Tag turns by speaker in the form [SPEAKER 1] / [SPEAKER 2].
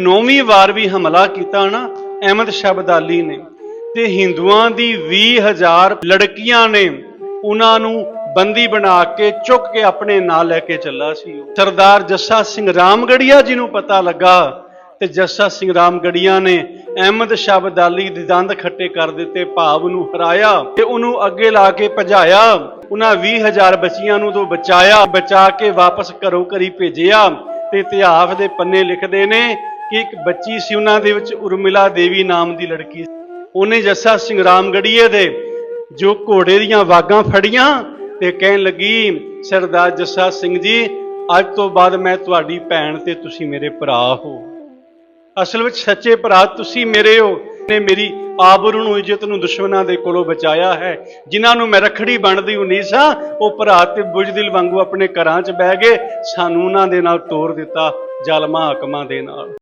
[SPEAKER 1] ਨੌਵੀਂ ਵਾਰ ਵੀ ਹਮਲਾ ਕੀਤਾ ਨਾ, ਅਹਿਮਦ ਸ਼ਬਦਾਲੀ ਨੇ। ਤੇ ਹਿੰਦੂਆਂ ਦੀ 20000 ਲੜਕੀਆਂ ਨੇ ਉਹਨਾਂ ਨੂੰ ਬੰਦੀ ਬਣਾ ਕੇ ਚੁੱਕ ਕੇ ਆਪਣੇ ਨਾਲ ਲੈ ਕੇ ਚੱਲਾ ਸੀ ਉਹ। ਸਰਦਾਰ ਜੱਸਾ ਸਿੰਘ ਰਾਮਗੜੀਆ ਜੀ ਨੂੰ ਪਤਾ ਲੱਗਾ ਤੇ ਜੱਸਾ ਸਿੰਘ ਰਾਮਗੜੀਆ ਨੇ ਅਹਿਮਦ ਸ਼ਬਦਾਲੀ ਦੇ ਦੰਦ ਖੱਟੇ ਕਰ ਦਿੱਤੇ, ਭਾਵ ਨੂੰ ਹਰਾਇਆ ਤੇ ਉਹਨੂੰ ਅੱਗੇ ਲਾ ਕੇ ਭਜਾਇਆ। ਉਹਨਾਂ 20000 ਬੱਚੀਆਂ ਨੂੰ ਤੋਂ ਬਚਾਇਆ, ਬਚਾ ਕੇ ਵਾਪਸ ਘਰੋਂ ਘਰੀ ਭੇਜਿਆ ਤੇ ਇਤਿਹਾਸ ਦੇ ਪੰਨੇ ਲਿਖਦੇ ਨੇ ਕਿ ਇੱਕ ਬੱਚੀ ਸੀ ਉਹਨਾਂ ਦੇ ਵਿੱਚ ਉਰਮਿਲਾ ਦੇਵੀ ਨਾਮ ਦੀ ਲੜਕੀ ਉਹਨੇ ਜੱਸਾ ਸਿੰਘ ਰਾਮਗੜੀਏ ਦੇ ਜੋ ਘੋੜੇ ਦੀਆਂ ਵਾਗਾਂ ਫੜੀਆਂ ਤੇ ਕਹਿਣ ਲੱਗੀ, ਸਰਦਾਰ ਜੱਸਾ ਸਿੰਘ ਜੀ, ਅੱਜ ਤੋਂ ਬਾਅਦ ਮੈਂ ਤੁਹਾਡੀ ਭੈਣ ਤੇ ਤੁਸੀਂ ਮੇਰੇ ਭਰਾ ਹੋ। ਅਸਲ ਵਿੱਚ ਸੱਚੇ ਭਰਾ ਤੁਸੀਂ ਮੇਰੇ ਹੋ। ਨੇ ਮੇਰੀ ਆਬਰੂ ਨੂੰ, ਇੱਜ਼ਤ ਨੂੰ ਦੁਸ਼ਮਣਾਂ ਦੇ ਕੋਲੋਂ ਬਚਾਇਆ ਹੈ। ਜਿਨ੍ਹਾਂ ਨੂੰ ਮੈਂ ਰਖੜੀ ਬਣਦੀ ਹੁੰਦੀ ਸਾਂ, ਉਹ ਭਰਾ ਤੇ ਬੁਝਦਿਲ ਵਾਂਗੂ ਆਪਣੇ ਘਰਾਂ 'ਚ ਬਹਿ ਗਏ। ਸਾਨੂੰ ਉਹਨਾਂ ਦੇ ਨਾਲ ਤੋਰ ਦਿੱਤਾ, ਜ਼ਾਲਮਾਂ ਹਾਕਮਾਂ ਦੇ ਨਾਲ।